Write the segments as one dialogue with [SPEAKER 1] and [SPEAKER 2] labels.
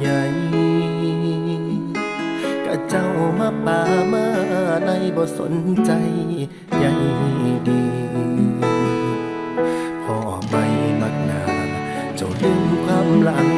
[SPEAKER 1] ใหญ่กะเจ้ามาป่ามาในบ่สนใจใหญ่ดีพอไปมักนาเจ้าลืมความหลัง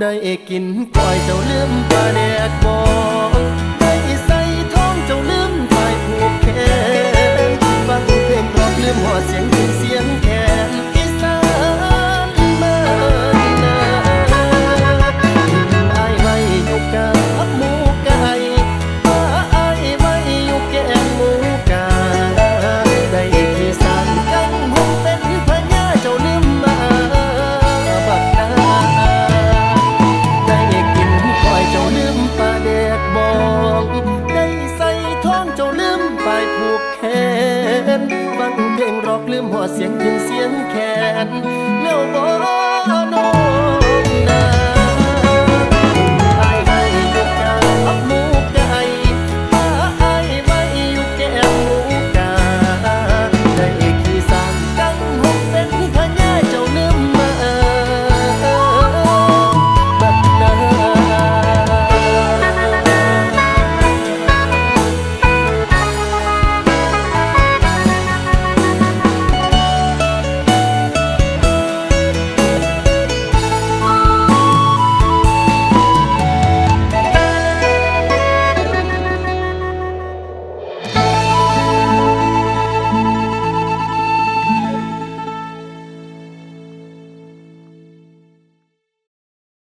[SPEAKER 1] ได้เอกินก๋วยเจ้าลืมปลาแดกบอก ลืมหัวเสียงถึงเสียงแขนแล้วบอก